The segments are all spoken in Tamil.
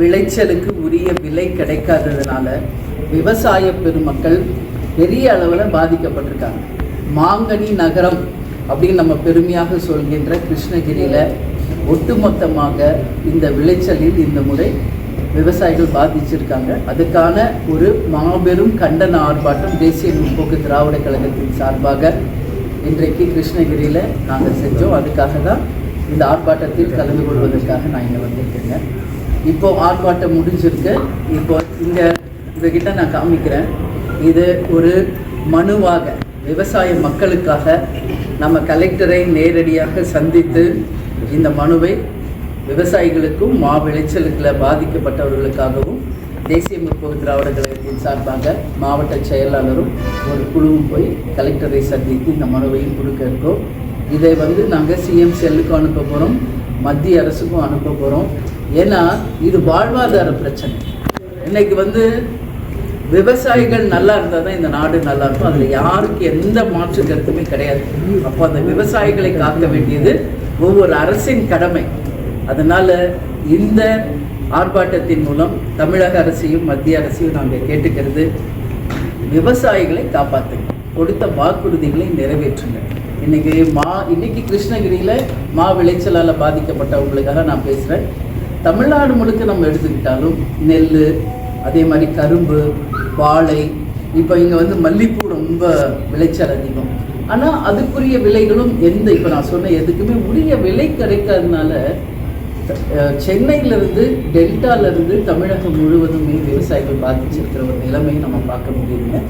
விளைச்சலுக்கு உரிய விலை கிடைக்காததுனால விவசாய பெருமக்கள் பெரிய அளவில் பாதிக்கப்பட்டிருக்காங்க. மாங்கனி நகரம் அப்படின்னு நம்ம பெருமையாக சொல்கின்ற கிருஷ்ணகிரியில் ஒட்டுமொத்தமாக இந்த விளைச்சலில் இந்த முறை விவசாயிகள் பாதிச்சிருக்காங்க. அதுக்கான ஒரு மாபெரும் கண்டன ஆர்ப்பாட்டம் தேசிய முற்போக்கு திராவிட கழகத்தின் சார்பாக இன்றைக்கு கிருஷ்ணகிரியில் நாங்கள் செஞ்சோம். அதுக்காக தான் இந்த ஆர்ப்பாட்டத்தில் கலந்து கொள்வதற்காக நான் இங்கே வந்திருக்கேங்க. இப்போ ஆர்ப்பாட்டம் முடிஞ்சிருக்கு. இப்போ இந்த உங்ககிட்ட நான் காமிக்கிறேன். இது ஒரு மனுவாக விவசாய மக்களுக்காக நம்ம கலெக்டரை நேரடியாக சந்தித்து இந்த மனுவை விவசாயிகளுக்கும் மா விளைச்சலுக்கில் பாதிக்கப்பட்டவர்களுக்காகவும் தேசிய முற்போக்கு திராவிட கழகத்தின் சார்பாக மாவட்ட செயலாளரும் ஒரு குழுவும் போய் கலெக்டரை சந்தித்து இந்த மனுவையும் கொடுக்க இருக்கோம். இதை வந்து நாங்கள் சிஎம் செல்லுக்கும் அனுப்ப போகிறோம் மத்திய அரசுக்கும் அனுப்ப போகிறோம் ஏன்னா இது வாழ்வாதார பிரச்சனை. இன்னைக்கு வந்து விவசாயிகள் நல்லா இருந்தால் தான் இந்த நாடு நல்லா இருக்கும். அதில் யாருக்கு எந்த மாற்று கருத்துமே கிடையாது. அப்போ அந்த விவசாயிகளை காக்க வேண்டியது ஒவ்வொரு அரசின் கடமை. அதனால் இந்த ஆர்ப்பாட்டத்தின் மூலம் தமிழக அரசையும் மத்திய அரசையும் நாங்கள் கேட்டுக்கிறது விவசாயிகளை காப்பாற்றுங்க கொடுத்த வாக்குறுதிகளை நிறைவேற்றுங்க இன்னைக்கு மா இன்னைக்கு கிருஷ்ணகிரியில் மா விளைச்சலால் பாதிக்கப்பட்டவங்களுக்காக நான் பேசுகிறேன் தமிழ்நாடு முழுக்க நம்ம எடுத்துக்கிட்டாலும் நெல் அதே மாதிரி கரும்பு வாழை இப்போ இங்கே வந்து மல்லிப்பூ ரொம்ப விளைச்சல் அதிகம். ஆனால் அதுக்குரிய விலைகளும் எந்த இப்போ நான் சொன்ன எதுக்குமே உரிய விலை கிடைக்காதனால சென்னையிலேருந்து சென்னையிலிருந்து டெல்டாலேருந்து தமிழகம் முழுவதுமே விவசாயிகள் பாதிச்சிருக்கிற ஒரு நிலைமையை நம்ம பார்க்க முடியுங்க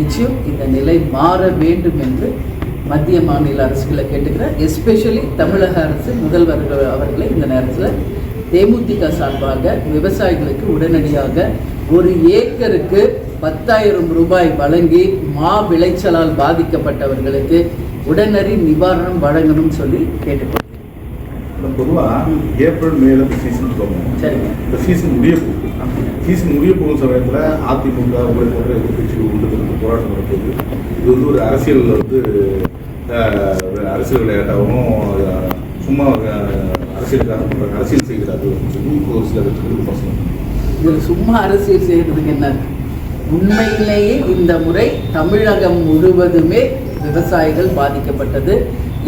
நிச்சயம் இந்த நிலை மாற வேண்டும் என்று மத்திய மாநில அரசுகளை கேட்டுக்கிறேன். எஸ்பெஷலி தமிழக அரசு முதல்வர்கள் அவர்களை இந்த நேரத்தில் தேமுதிக சார்பாக விவசாயிகளுக்கு உடனடியாக ஒரு ஏக்கருக்கு பத்தாயிரம் ரூபாய் வழங்கி மா விளைச்சலால் பாதிக்கப்பட்டவர்களுக்கு உடனடி நிவாரணம் வழங்கணும்னு சொல்லி கேட்டுக்கொள்கிறேன். பொதுவாக ஏப்ரல் மேல சீசன் போகும் சரிங்க. இந்த சீசன் முடிய போகுது சீசன் முடிய போகும் சமயத்தில் அதிமுக உங்களை போன்ற எதிர்கட்சிகள் உள்ளது போராட்டம் நடக்குது. இது வந்து ஒரு அரசியல் வந்து அரசியல் விளையாட்டாகவும் சும்மா அரசியலுக்காக அரசியல் செய்கிறார்கள் அப்படின்னு சொல்லி இப்போ ஒரு சில பசங்க இதில் சும்மா அரசியல் செய்கிறதுக்கு என்ன? உண்மையிலேயே இந்த முறை தமிழகம் முழுவதுமே விவசாயிகள் பாதிக்கப்பட்டது.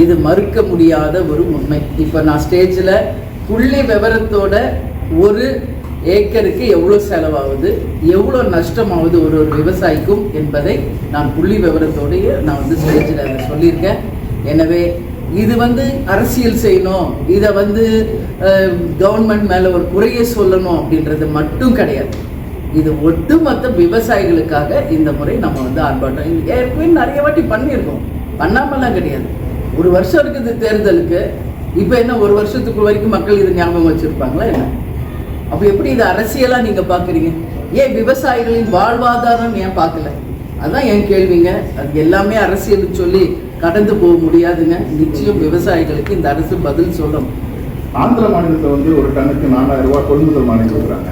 இது மறுக்க முடியாத ஒரு உண்மை. இப்போ நான் ஸ்டேஜில் புள்ளி விவரத்தோட ஒரு ஏக்கருக்கு எவ்வளோ செலவாகுது எவ்வளோ நஷ்டமாகுது ஒரு ஒரு விவசாயிக்கும் என்பதை நான் புள்ளி விவரத்தோடைய நான் வந்து ஸ்டேஜில் அதை சொல்லியிருக்கேன். எனவே இது வந்து அரசியல் செய்யணும். இதை வந்து கவர்மெண்ட் மேலே ஒரு குறையை சொல்லணும் அப்படின்றது மட்டும் கிடையாது. இது ஒட்டுமொத்த விவசாயிகளுக்காக இந்த முறை நம்ம வந்து ஆர்ப்பாட்டம். ஏற்கனவே நிறைய வாட்டி பண்ணியிருக்கோம். பண்ணாமலாம் கிடையாது. ஒரு வருஷம் இருக்குது தேர்தலுக்கு. இப்போ என்ன ஒரு வருஷத்துக்கு வரைக்கும் மக்கள் இது ஞாபகம் வச்சுருப்பாங்களா என்ன? அப்போ எப்படி இது அரசியலாக நீங்கள் பார்க்குறீங்க? ஏன் விவசாயிகளின் வாழ்வாதாரம் ஏன் பார்க்கல? அதுதான் என் கேள்விங்க. அது எல்லாமே அரசியல் சொல்லி கடந்து போக முடியாதுங்க. நிச்சயம் விவசாயிகளுக்கு இந்த அரசு பதில் சொல்லும். ஆந்திர மாநிலத்தில் வந்து ஒரு டன்னுக்கு நாலாயிரம் ரூபாய் கொள்முதல் மானியம் கொடுக்குறாங்க.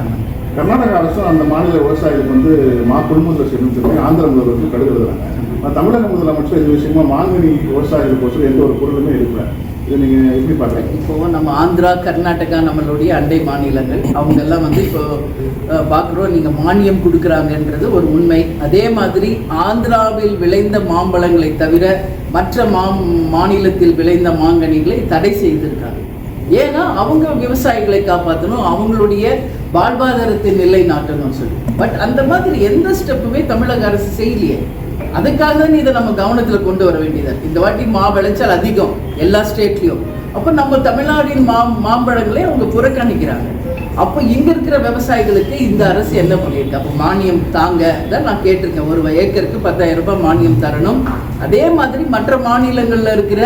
கர்நாடக அரசும் அந்த மாநில விவசாயிகளுக்கு வந்து மா கொள்முதல் செய்யணும்னு சொல்லி ஆந்திர முதல்வருக்கு கடுக்கிறாங்க ஆனால் தமிழக முதலமைச்சர் இது விஷயமா மாங்கனி விவசாயிகளுக்கு எந்த ஒரு பொருளுமே இருக்கிறேன் நீங்கள் எப்படி பார்க்குறீங்க? இப்போ நம்ம ஆந்திரா கர்நாடகா நம்மளுடைய அண்டை மாநிலங்கள். அவங்க எல்லாம் வந்து இப்போ பார்க்குறோம் நீங்கள் மானியம் கொடுக்குறாங்கன்றது ஒரு உண்மை. அதே மாதிரி ஆந்திராவில் விளைந்த மாம்பழங்களை தவிர மற்ற மா மாநிலத்தில் விளைந்த மாங்கனிகளை தடை செய்திருக்காங்க. ஏன்னா அவங்க விவசாயிகளை காப்பாற்றணும் அவங்களுடைய வாழ்வாதாரத்தை நிலைநாட்டணும்னு சொல்லி. பட் அந்த மாதிரி எந்த ஸ்டெப்புமே தமிழக அரசு செய்யலையே. அதுக்காக தான் இதை நம்ம கவனத்தில் கொண்டு வர வேண்டியது இந்த வாட்டி மா விளைச்சல் அதிகம் எல்லா ஸ்டேட்லேயும். அப்போ நம்ம தமிழ்நாட்டின் மா மாம்பழங்களை அவங்க புறக்கணிக்கிறாங்க. அப்போ இங்க இருக்கிற விவசாயிகளுக்கு இந்த அரசு என்ன பண்ணியிருக்கு அப்போ மானியம் தாங்க தான் நான் கேட்டிருக்கேன். ஒரு ஏக்கருக்கு பத்தாயிரம் ரூபாய் மானியம் தரணும். அதே மாதிரி மற்ற மாநிலங்களில் இருக்கிற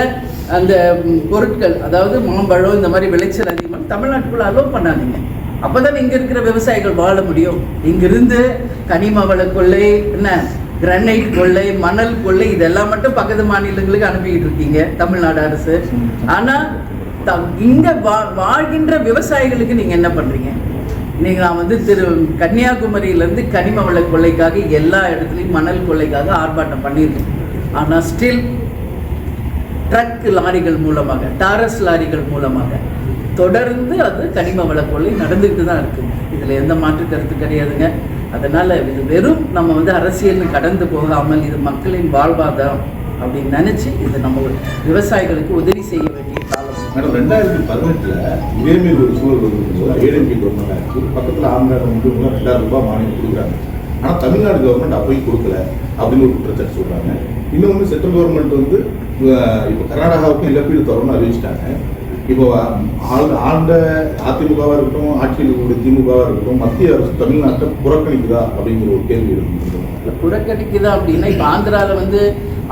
அந்த பொருட்கள் அதாவது மாம்பழம் இந்த மாதிரி விளைச்சல் அதிகமாக தமிழ்நாட்டுக்குள்ள அலோவ் பண்ணாதீங்க. அப்பதான் இங்க இருக்கிற விவசாயிகள் வாழ முடியும். இங்கிருந்து கனிம வள கொள்ளை என்ன? கிரனைட் கொள்ளை மணல் கொள்ளை இதெல்லாம் மட்டும் பக்கத்து மாநிலங்களுக்கு அனுப்பிக்கிட்டு இருக்கீங்க தமிழ்நாடு அரசு. ஆனால் த- இங்க வா- வாழ்கின்ற விவசாயிகளுக்கு நீங்க என்ன பண்றீங்க? நீங்க நான் வந்து திரு கன்னியாகுமரியிலேருந்து கனிம வள கொள்ளைக்காக எல்லா இடத்துலையும் மணல் கொள்ளைக்காக ஆர்ப்பாட்டம் பண்ணியிருக்கேன் ஆனால் ஸ்டில் ட்ரக் லாரிகள் மூலமாக டாரஸ் லாரிகள் மூலமாக தொடர்ந்து அது கனிம வள கொள்ளை நடந்துக்கிட்டு தான் இருக்குது இதில் எந்த மாற்று கருத்து கிடையாதுங்க. அதனால் இது வெறும் நம்ம வந்து அரசியல்னு கடந்து போகாமல் இது மக்களின் வாழ்வாதாரம் அப்படின்னு நினச்சி இது நம்ம விவசாயிகளுக்கு உதவி செய்ய வேண்டிய காலம். மேடம் ரெண்டாயிரத்தி பதினெட்டில் இதேமாரி ஒரு சூழல் வந்து ஏடிஎம்பி கவர்மெண்ட் ஆச்சு. பக்கத்தில் ஆந்திராவில் வந்து ரெண்டாயிரம் ரூபாய் மானியம் கொடுக்குறாங்க. ஆனால் தமிழ்நாடு கவர்மெண்ட் அப்போயும் கொடுக்கல அப்படின்னு ஒரு குற்றச்சாட்டு சொல்கிறாங்க இன்னும் வந்து சென்ட்ரல் கவர்மெண்ட் வந்து இப்போ கர்நாடகாவுக்கும் இழப்பீடு தரணும்னு அறிவிச்சிட்டாங்க. இப்போ ஆள் ஆண்ட அதிமுகவாக இருக்கட்டும் ஆட்சியில் இருக்கக்கூடிய திமுகவாக இருக்கட்டும் மத்திய அரசு தமிழ்நாட்டை புறக்கணிக்குதா அப்படிங்கிற ஒரு கேள்வி இருக்கு புறக்கணிக்குதா அப்படின்னா இப்போ ஆந்திராவில் வந்து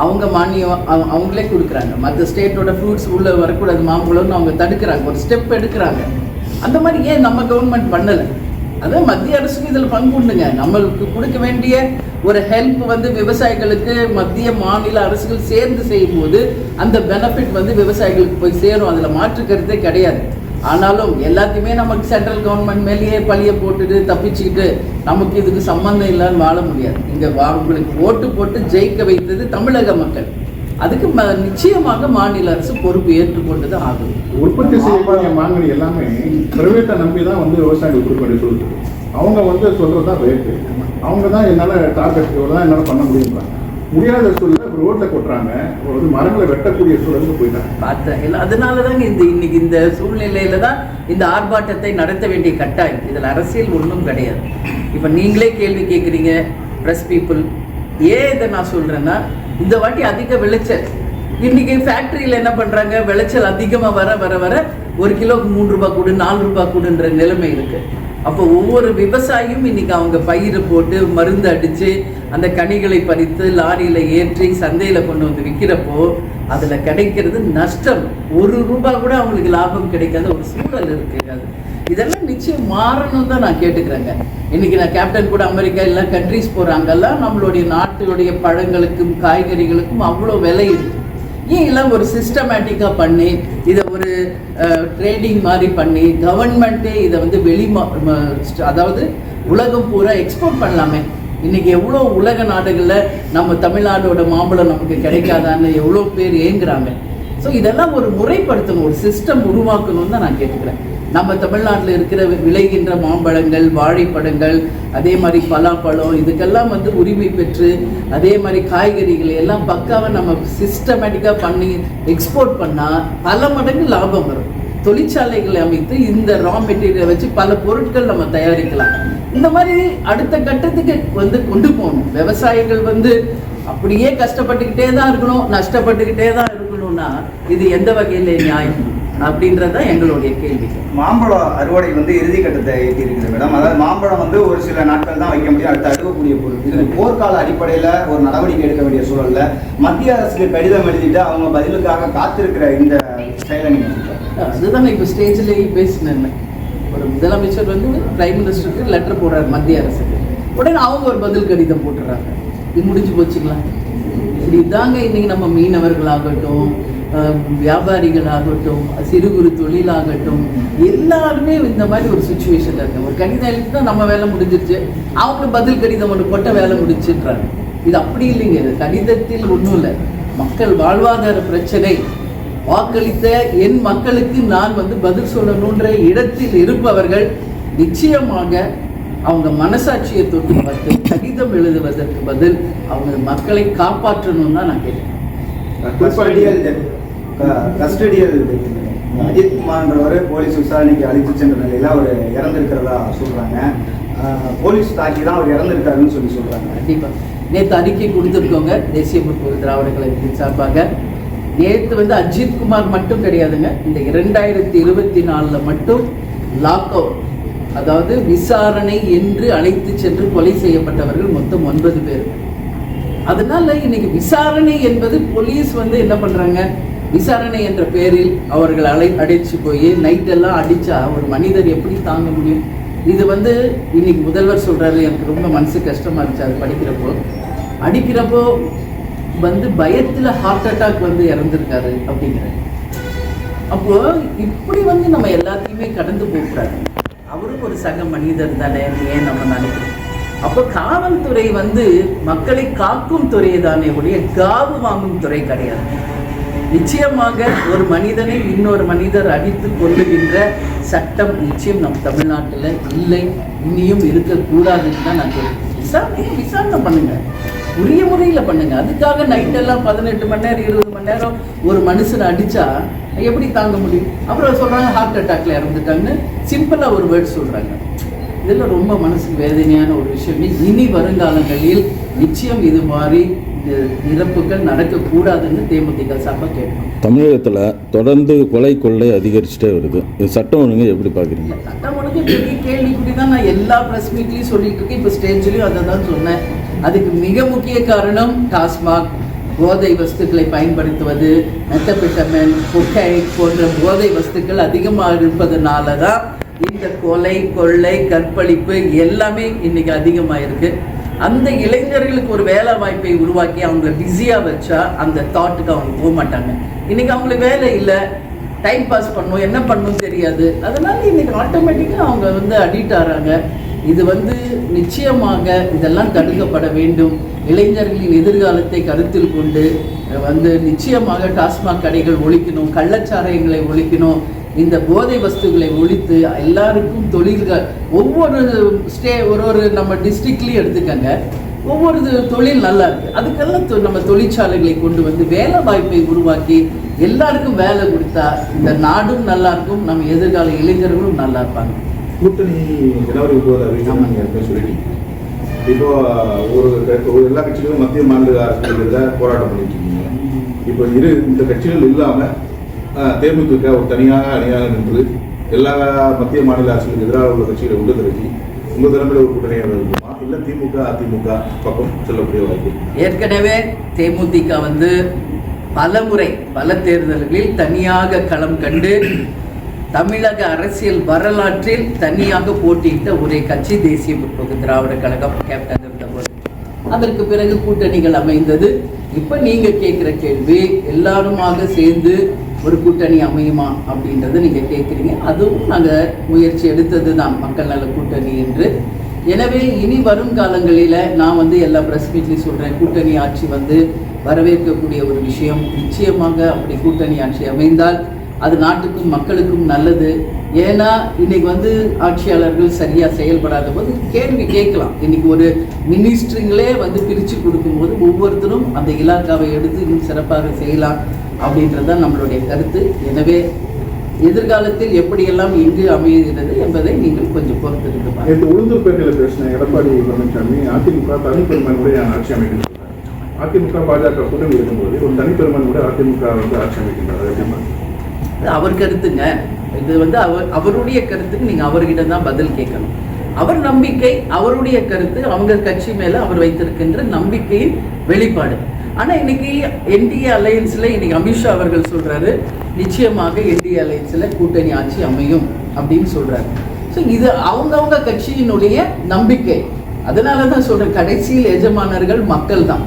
அவங்க மானியம் அவங்களே கொடுக்குறாங்க. மற்ற ஸ்டேட்டோட ஃப்ரூட்ஸ் உள்ளே வரக்கூடாது மாம்பழம்னு அவங்க தடுக்கிறாங்க. ஒரு ஸ்டெப் எடுக்கிறாங்க. அந்த மாதிரி ஏன் நம்ம கவர்மெண்ட் பண்ணலை? அதான் மத்திய அரசுக்கு இதில் பங்கு உண்டுங்க. நம்மளுக்கு கொடுக்க வேண்டிய ஒரு ஹெல்ப் வந்து விவசாயிகளுக்கு மத்திய மாநில அரசுகள் சேர்ந்து செய்யும்போது அந்த பெனிஃபிட் வந்து விவசாயிகளுக்கு போய் சேரும். அதில் மாற்று கருத்தே கிடையாது. ஆனாலும் எல்லாத்தையுமே நமக்கு சென்ட்ரல் கவர்மெண்ட் மேலேயே பழிய போட்டுட்டு தப்பிச்சுக்கிட்டு நமக்கு இதுக்கு சம்மந்தம் இல்லைன்னு வாழ முடியாது. இங்கே உங்களுக்கு ஓட்டு போட்டு ஜெயிக்க வைத்தது தமிழக மக்கள். அதுக்கு ம நிச்சயமாக மாநில அரசு பொறுப்பு ஏற்றுக்கொண்டு தான் ஆகும் உற்பத்தி செய்யக்கூடிய மாங்கனி எல்லாமே பிரைவேட்டை நம்பி தான் வந்து விவசாயிகள் உற்பத்தி சொல்லுது அவங்க வந்து சொல்கிறது தான் ரேட்டு அவங்க தான் என்னால் டார்கெட் இவ்வளோ தான் என்னால் பண்ண முடியுங்கிறாங்க முடியாத சூழல ரோட்டில் கொட்டுறாங்க. ஒரு மரங்களை வெட்டக்கூடிய சூழலுக்கு போயிட்டாங்க. பார்த்தேன். இல்லை அதனால தாங்க இந்த இன்னைக்கு இந்த சூழ்நிலையில தான் இந்த ஆர்ப்பாட்டத்தை நடத்த வேண்டிய கட்டாயம். இதில் அரசியல் ஒன்றும் கிடையாது. இப்போ நீங்களே கேள்வி கேட்குறீங்க ப்ரெஸ் பீப்புள் ஏன் இதை நான் சொல்கிறேன்னா இந்த வாட்டி அதிக விளைச்சல். இன்னைக்கு ஃபேக்ட்ரியில் என்ன பண்ணுறாங்க விளைச்சல் அதிகமாக வர வர வர ஒரு கிலோக்கு மூணு ரூபாய் கூடு நாலு ரூபாய் கூடுன்ற நிலைமை இருக்குது அப்போ ஒவ்வொரு விவசாயியும் இன்னைக்கு அவங்க பயிர் போட்டு மருந்து அடித்து அந்த கனிகளை பறித்து லாரியில் ஏற்றி சந்தையில் கொண்டு வந்து விற்கிறப்போ அதில் கிடைக்கிறது நஷ்டம். ஒரு ரூபா கூட அவங்களுக்கு லாபம் கிடைக்காத ஒரு சூழல் இருக்காது இதெல்லாம் நிச்சயம் மாறணும் தான் நான் கேட்டுக்கிறேங்க. இன்னைக்கு நான் கேப்டன் கூட அமெரிக்கா எல்லாம் கண்ட்ரிஸ் போகிறாங்கல்லாம் நம்மளுடைய நாட்டுடைய பழங்களுக்கும் காய்கறிகளுக்கும் அவ்வளோ விலை இருக்குது ஏன் எல்லாம் ஒரு சிஸ்டமேட்டிக்காக பண்ணி இதை ஒரு ட்ரேடிங் மாதிரி பண்ணி கவர்மெண்ட்டே இதை வந்து வெளி அதாவது உலகம் பூரா எக்ஸ்போர்ட் பண்ணலாமே. இன்னைக்கு எவ்வளோ உலக நாடுகளில் நம்ம தமிழ்நாடோட மாம்பழம் நமக்கு கிடைக்காதான்னு எவ்வளோ பேர் ஏங்குறாங்க. ஸோ இதெல்லாம் ஒரு முறைப்படுத்தணும் ஒரு சிஸ்டம் உருவாக்கணும்னு தான் நான் கேட்டுக்கிறேன். நம்ம தமிழ்நாட்டில் இருக்கிற விளைகின்ற மாம்பழங்கள் வாழைப்பழங்கள் அதே மாதிரி பலாப்பழம் இதுக்கெல்லாம் வந்து உரிமை பெற்று அதே மாதிரி காய்கறிகளை எல்லாம் பக்காவாக நம்ம சிஸ்டமேட்டிக்காக பண்ணி எக்ஸ்போர்ட் பண்ணால் பல மடங்கு லாபம் வரும். தொழிற்சாலைகளை அமைத்து இந்த ரா மெட்டீரியலை வச்சு பல பொருட்கள் நம்ம தயாரிக்கலாம். இந்த மாதிரி அடுத்த கட்டத்துக்கு வந்து கொண்டு போகணும். விவசாயிகள் வந்து அப்படியே கஷ்டப்பட்டுக்கிட்டே தான் இருக்கணும் நஷ்டப்பட்டுக்கிட்டே தான் இருக்கணும்னா இது எந்த வகையில் நியாயம்? அப்படின்றது தான் எங்களுடைய கேள்வி மாம்பழம் அறுவடை வந்து இறுதி கட்டத்தை எட்டி இருக்குது மேடம் அதாவது மாம்பழம் வந்து ஒரு சில நாட்கள் தான் வைக்க முடியும் அடுத்து அறுக்கக்கூடிய பொருள். இது போர்க்கால அடிப்படையில் ஒரு நடவடிக்கை எடுக்க வேண்டிய சூழல்ல மத்திய அரசுக்கு கடிதம் எழுதிட்டு அவங்க பதிலுக்காக காத்திருக்கிற இந்த செயலை நீங்க சொல்லுங்க. அதுதான் இப்போ ஸ்டேஜ்லேயே பேசினேன். ஒரு முதலமைச்சர் வந்து பிரைம் மினிஸ்டருக்கு லெட்டர் போடுறாரு மத்திய அரசுக்கு. உடனே அவங்க ஒரு பதில் கடிதம் போட்டுறாங்க. இது முடிஞ்சு போச்சுங்களா? இப்படி இதாங்க இன்னைக்கு நம்ம மீனவர்களாகட்டும் வியாபாரிகளாகட்டும் சிறு குறு தொழிலாகட்டும் எல்லாருமே இந்த மாதிரி ஒரு சுச்சுவேஷன்ல இருக்காங்க. ஒரு கடிதம் எழுதி தான் நம்ம வேலை முடிஞ்சிருச்சு. அவங்களுக்கு பதில் கடிதம் ஒன்று போட்ட வேலை முடிச்சுன்றாங்க இது அப்படி இல்லைங்க. இது கடிதத்தில் ஒன்றும் இல்லை. மக்கள் வாழ்வாதார பிரச்சனை. வாக்களித்த என் மக்களுக்கு நான் வந்து பதில் சொல்லணுன்ற இடத்தில் இருப்பவர்கள் நிச்சயமாக அவங்க மனசாட்சியை தொட்டு பார்த்து கடிதம் எழுதுவதற்கு பதில் அவங்க மக்களை காப்பாற்றணும்னு தான் நான் கேட்டேன். கஸ்டடியில் அஜித் குமார்ன்றவர் போலீஸ் விசாரணைக்கு அழைத்து சென்ற நிலையில் அவர் இறந்திருக்கிறதா சொல்கிறாங்க போலீஸ் தாக்கி தான் அவர் இறந்திருக்காருன்னு சொல்லி சொல்கிறாங்க கண்டிப்பாக நேற்று அறிக்கை கொடுத்துருக்கோங்க. தேசிய முற்போக்கு திராவிட கழகத்தின் சார்பாக. நேற்று வந்து அஜித் குமார் மட்டும் கிடையாதுங்க. இந்த இரண்டாயிரத்தி இருபத்தி நாலில் மட்டும் லாக் அவுட் அதாவது விசாரணை என்று அழைத்து சென்று கொலை செய்யப்பட்டவர்கள் மொத்தம் ஒன்பது பேர். அதனால இன்னைக்கு விசாரணை என்பது போலீஸ் வந்து என்ன பண்றாங்க? விசாரணை என்ற பெயரில் அவர்கள் அலை அடைச்சு போய் நைட்டெல்லாம் அடித்தா ஒரு மனிதர் எப்படி தாங்க முடியும்? இது வந்து இன்னைக்கு முதல்வர் சொல்கிறாரு எனக்கு ரொம்ப மனசு கஷ்டமாக இருந்துச்சு அது படிக்கிறப்போ. அடிக்கிறப்போ வந்து பயத்தில் ஹார்ட் அட்டாக் வந்து இறந்துருக்காரு அப்படிங்கிற. அப்போ இப்படி வந்து நம்ம எல்லாத்தையுமே கடந்து போகக்கூடாது அவரும் ஒரு சக மனிதர் தானே ஏன் நம்ம நினைக்கிறோம்? அப்போ காவல்துறை வந்து மக்களை காக்கும் துறை தானே ஒழிய காவு வாங்கும் துறை கிடையாது. நிச்சயமாக ஒரு மனிதனை இன்னொரு மனிதர் அடித்து கொள்ளுகின்ற சட்டம் நிச்சயம் நம் தமிழ்நாட்டில் இல்லை இனியும் இருக்கக்கூடாதுன்னு தான் நான் கேட்கிறேன் விசாரணை விசாரணை பண்ணுங்க. உரிய முறையில் பண்ணுங்க. அதுக்காக நைட்டெல்லாம் பதினெட்டு மணி நேரம் இருபது மணி நேரம் ஒரு மனுஷனை அடித்தா எப்படி தாங்க முடியும்? அப்புறம் சொல்கிறாங்க ஹார்ட் அட்டாக்ல இறந்துட்டாங்கன்னு சிம்பிளாக ஒரு வேர்ட் சொல்கிறாங்க இதில் ரொம்ப மனசுக்கு வேதனையான ஒரு விஷயம். இனி வருங்காலங்களில் நிச்சயம் இது மாதிரி இறப்புகள் நடக்கக்கூடாதுன்னு தேமுதிக சார்பாக கேட்போம் தமிழகத்தில் தொடர்ந்து கொலை கொள்ளை அதிகரிச்சுட்டே வருது. இது சட்டம் ஒழுங்கு எப்படி பார்க்குறீங்க? சட்டம் ஒழுங்கு பெரிய கேள்விக்குறி தான் நான் எல்லா ப்ரெஸ் மீட்லையும் சொல்லிட்டு இருக்கேன். இப்போ ஸ்டேஜ்லேயும் அதை தான் சொன்னேன். அதுக்கு மிக முக்கிய காரணம் டாஸ்மாக். போதை வஸ்துக்களை பயன்படுத்துவது. மெத்தபிட்டமின் கொக்கை போன்ற போதை வஸ்துக்கள் அதிகமாக இருப்பதனால தான் இந்த கொலை கொள்ளை கற்பழிப்பு எல்லாமே இன்னைக்கு அதிகமாக இருக்கு அந்த இளைஞர்களுக்கு ஒரு வேலை வாய்ப்பை உருவாக்கி அவங்கள பிஸியாக வச்சா அந்த தாட்டுக்கு அவங்க போக மாட்டாங்க. இன்னைக்கு அவங்களுக்கு வேலை இல்லை டைம் பாஸ் பண்ணும் என்ன பண்ணும் தெரியாது. அதனால இன்னைக்கு ஆட்டோமேட்டிக்காக அவங்க வந்து அடிக்ட் ஆகிறாங்க இது வந்து நிச்சயமாக இதெல்லாம் தடுக்கப்பட வேண்டும். இளைஞர்களின் எதிர்காலத்தை கருத்தில் கொண்டு வந்து நிச்சயமாக டாஸ்மாக் கடைகள் ஒழிக்கணும் கள்ளச்சாராயங்களை ஒழிக்கணும் இந்த போதை வஸ்துகளை ஒழித்து எல்லாருக்கும் தொழில்கள் ஒவ்வொரு ஸ்டே ஒரு ஒரு நம்ம டிஸ்ட்ரிக்ட்லேயும் எடுத்துக்கங்க. ஒவ்வொரு தொழில் நல்லா இருக்கு. அதுக்கெல்லாம் நம்ம தொழிற்சாலைகளை கொண்டு வந்து வேலை வாய்ப்பை உருவாக்கி எல்லாருக்கும் வேலை கொடுத்தா இந்த நாடும் நல்லா இருக்கும் நம்ம எதிர்கால இளைஞர்களும் நல்லா இருப்பாங்க. கூட்டணி நீங்கள் சொல்லிட்டீங்க. இப்போ ஒரு எல்லா கட்சிகளும் மத்திய மாநில அரசுகளில் போராட்டம் பண்ணிட்டு இருக்கீங்க. இப்போ இரு இந்த கட்சிகள் இல்லாமல் தேமுதிக ஒரு தனியாக அணியாக நின்று எல்லா மத்திய மாநில அரசுகளுக்கு எதிராக உள்ள கட்சிகளை உள்ள திரட்டி உங்கள் தலைமையில் ஒரு கூட்டணியாக இருக்குமா இல்லை திமுக அதிமுக பக்கம் சொல்லக்கூடிய வாய்ப்பு ஏற்கனவே தேமுதிக வந்து பல முறை பல தேர்தல்களில் தனியாக களம் கண்டு தமிழக அரசியல் வரலாற்றில் தனியாக போட்டியிட்ட ஒரே கட்சி தேசிய முற்போக்கு திராவிட கழகம் கேப்டன் இருந்தபோது அதற்கு பிறகு கூட்டணிகள் அமைந்தது. இப்போ நீங்க கேட்குற கேள்வி எல்லாருமாக சேர்ந்து ஒரு கூட்டணி அமையுமா அப்படின்றத நீங்க கேட்குறீங்க அதுவும் நாங்கள் முயற்சி எடுத்தது தான் மக்கள் நல கூட்டணி என்று. எனவே இனி வரும் காலங்களில் நான் வந்து எல்லா ப்ரெஸ் மீட்லையும் சொல்கிறேன் கூட்டணி ஆட்சி வந்து வரவேற்கக்கூடிய ஒரு விஷயம். நிச்சயமாக அப்படி கூட்டணி ஆட்சி அமைந்தால் அது நாட்டுக்கும் மக்களுக்கும் நல்லது. ஏன்னா இன்னைக்கு வந்து ஆட்சியாளர்கள் சரியா செயல்படாத போது கேள்வி கேட்கலாம். இன்னைக்கு ஒரு மினிஸ்ட்ரிங்களே வந்து பிரித்து கொடுக்கும்போது ஒவ்வொருத்தரும் அந்த இலாக்காவை எடுத்து இன்னும் சிறப்பாக செய்யலாம் அப்படின்றது தான் நம்மளுடைய கருத்து. எனவே எதிர்காலத்தில் எப்படியெல்லாம் எங்கு அமைகிறது என்பதை நீங்கள் கொஞ்சம் பாருங்கள் நேற்று உளுந்தூர்பேட்டையில் பேசின எடப்பாடி பழனிசாமி அதிமுக தனிப்பெருமனுடைய ஆட்சி அமைக்கின்றார். அதிமுக பாஜக கூட்டணி இருக்கும்போது ஒரு தனிப்பெருமனுடைய அதிமுக வந்து ஆட்சி அமைக்கின்றார் அவர் கருத்துங்க. இது வந்து அவர் அவருடைய கருத்துக்கு நீங்க அவர்கிட்ட தான் பதில் கேட்கணும். அவர் நம்பிக்கை அவருடைய கருத்து அவங்க கட்சி மேல அவர் வைத்திருக்கின்ற நம்பிக்கையின் வெளிப்பாடு. ஆனா இன்னைக்கு என்டிஏ அலையன்ஸ்ல இன்னைக்கு அமித்ஷா அவர்கள் சொல்றாரு நிச்சயமாக என்டிஏ அலையன்ஸ்ல கூட்டணி ஆட்சி அமையும் அப்படின்னு சொல்றாரு. ஸோ இது அவங்கவுங்க கட்சியினுடைய நம்பிக்கை. அதனால தான் சொல்றேன் கடைசியில் எஜமானர்கள் மக்கள் தான்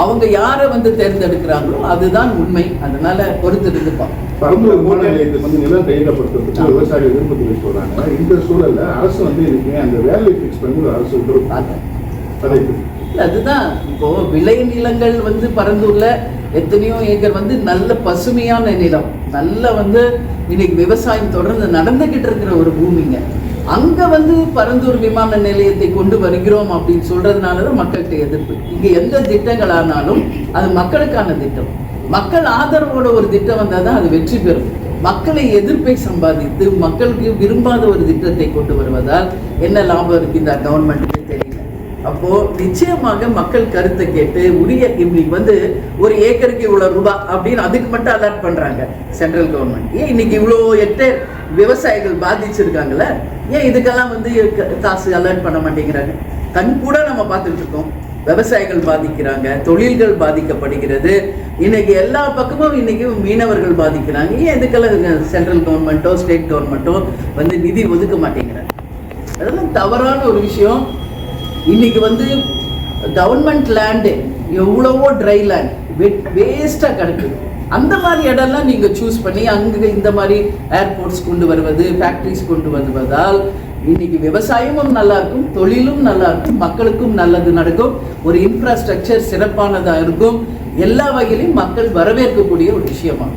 அவங்க யாரை வந்து தேர்ந்தெடுக்கிறாங்களோ அதுதான் உண்மை. அதனால பொறுத்திருந்து பார்ப்போம் பரந்தூர் விமான நிலையத்துக்கு வந்து நிலம் கையகப்படுத்துறதுக்கு விவசாயிகள் விரும்ப தெரிவித்து சொல்றாங்க. இந்த சூழல்ல அரசு வந்து இன்னைக்கு அந்த வேல்யூ ஃபிக்ஸ் பண்ணி அரசு உத்தரவு அதுதான். இப்போ விளை நிலங்கள் வந்து பரந்தூர்ல எத்தனையோ ஏக்கர் வந்து நல்ல பசுமையான நிலம். நல்ல வந்து இன்னைக்கு விவசாயம் தொடர்ந்து நடந்துகிட்டு இருக்கிற ஒரு பூமிங்க. அங்க வந்து பரந்தூர் விமான நிலையத்தை கொண்டு வருகிறோம் அப்படின்னு சொல்கிறதுனால தான் மக்கள்கிட்ட எதிர்ப்பு. இங்க எந்த திட்டங்களானாலும் அது மக்களுக்கான திட்டம். மக்கள் ஆதரவோட ஒரு திட்டம் வந்தால் தான் அது வெற்றி பெறும். மக்களை எதிர்ப்பை சம்பாதித்து மக்களுக்கு விரும்பாத ஒரு திட்டத்தை கொண்டு வருவதால் என்ன லாபம் இருக்கு இந்த கவர்மெண்ட்டுக்கு தெரியும் அப்போ நிச்சயமாக மக்கள் கருத்தை கேட்டு உரிய இன்னைக்கு வந்து ஒரு ஏக்கருக்கு இவ்வளவு ரூபாய் அப்படின்னு அதுக்கு மட்டும் அலர்ட் பண்றாங்க. சென்ட்ரல் கவர்மெண்ட் ஏன் இன்னைக்கு இவ்வளோ ஹெக்டேர் விவசாயிகள் பாதிச்சிருக்காங்கல்ல? ஏன் இதுக்கெல்லாம் வந்து காசு அலர்ட் பண்ண மாட்டேங்கிறாங்க? கண் கூட நம்ம பார்த்துட்டு இருக்கோம். விவசாயிகள் பாதிக்கிறாங்க தொழில்கள் பாதிக்கப்படுகிறது. இன்னைக்கு எல்லா பக்கமும் இன்னைக்கு மீனவர்கள் பாதிக்கிறாங்க. ஏன் இதுக்கெல்லாம் சென்ட்ரல் கவர்மெண்ட்டோ ஸ்டேட் கவர்மெண்ட்டோ வந்து நிதி ஒதுக்க மாட்டேங்கிறாங்க? அதெல்லாம் தவறான ஒரு விஷயம். இன்னைக்கு வந்து கவர்மெண்ட் லேண்டு எவ்வளவோ ட்ரை லேண்ட் வேஸ்ட்டாக கிடக்குது. அந்த மாதிரி இடம்லாம் நீங்கள் சூஸ் பண்ணி அங்கே இந்த மாதிரி ஏர்போர்ட்ஸ் கொண்டு வருவது ஃபேக்ட்ரிஸ் கொண்டு வருவதால் இன்னைக்கு விவசாயமும் நல்லா இருக்கும் தொழிலும் நல்லா இருக்கும் மக்களுக்கும் நல்லது நடக்கும் ஒரு இன்ஃப்ராஸ்ட்ரக்சர் சிறப்பானதாக இருக்கும். எல்லா வகையிலும் மக்கள் வரவேற்கக்கூடிய ஒரு விஷயமா.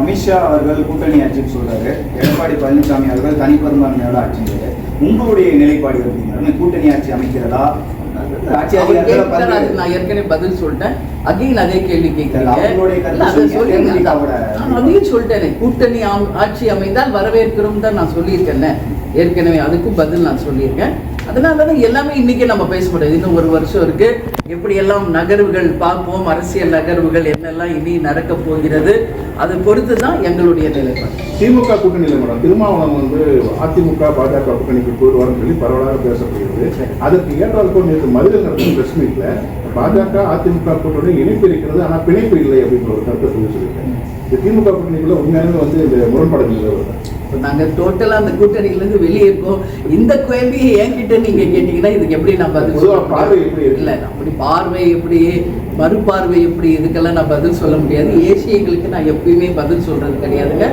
அமித்ஷா அவர்கள் கூட்டணி ஆட்சின்னு சொல்றாரு. எடப்பாடி பழனிசாமி அவர்கள் தனிப்பெரும்பான்மையோட ஆட்சிங்கிறாரு உங்களுடைய நிலைப்பாடு எப்படிங்க கூட்டணி ஆட்சி அமைக்கிறதா? நான் ஏற்கனவே பதில் சொல்லிட்டேன். அகைன் அதே கேள்வி அதையும் சொல்லிட்டேனே. கூட்டணி ஆட்சி அமைந்தால் வரவேற்கிறோம் தான் நான் சொல்லியிருக்கேன்ல. ஏற்கனவே அதுக்கும் பதில் நான் சொல்லியிருக்கேன். அதனால தான் எல்லாமே இன்னைக்கு நம்ம பேச முடியாது. இன்னும் ஒரு வருஷம் இருக்கு. எப்படியெல்லாம் நகர்வுகள் பார்ப்போம். அரசியல் நகர்வுகள் என்னெல்லாம் இனி நடக்க போகிறது. அதை பொறுத்து தான் எங்களுடைய நிலைப்பாடு திமுக கூட்டணியில் மேடம் திருமாவளவன் வந்து அதிமுக பாஜக கூட்டணிக்கு போயிடுவார்னு சொல்லி பரவலாக பேசப்படுகிறது. அதற்கு ஏற்றால் போல் நேற்று மதுரை நடத்தும் பிரஸ் மீட்ல பாஜக அதிமுக கூட்டணி இணைப்பு இருக்கிறது ஆனால் பிணைப்பு இல்லை அப்படின்ற ஒரு கருத்தை சொல்லி சொல்லியிருக்கேன் இந்த திமுக கூட்டணிக்குள்ள உண்மையானது வந்து இந்த முரண்பாடுகள் நாங்கள் டோட்டலாக அந்த கூட்டணியிலேருந்து வெளியே இருக்கோம். இந்த கேள்வியை என்கிட்ட நீங்கள் கேட்டிங்கன்னா இதுக்கு எப்படி நான் பதில் பார்வை எப்படி? இல்லை அப்படி பார்வை எப்படி மறுபார்வை எப்படி இதுக்கெல்லாம் நான் பதில் சொல்ல முடியாது. ஏசியங்களுக்கு நான் எப்பயுமே பதில் சொல்றது கிடையாதுங்க.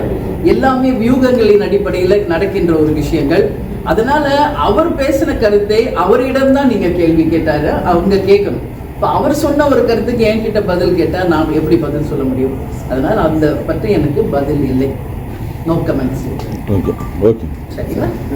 எல்லாமே வியூகங்களின் அடிப்படையில் நடக்கின்ற ஒரு விஷயங்கள். அதனால அவர் பேசின கருத்தை அவரிடம் தான் நீங்க கேள்வி கேட்டாரு அவங்க கேட்கணும். இப்போ அவர் சொன்ன ஒரு கருத்துக்கு என்கிட்ட பதில் கேட்டால் நான் எப்படி பதில் சொல்ல முடியும்? அதனால அந்த பற்றி எனக்கு பதில் இல்லை. No comments Don't get broken.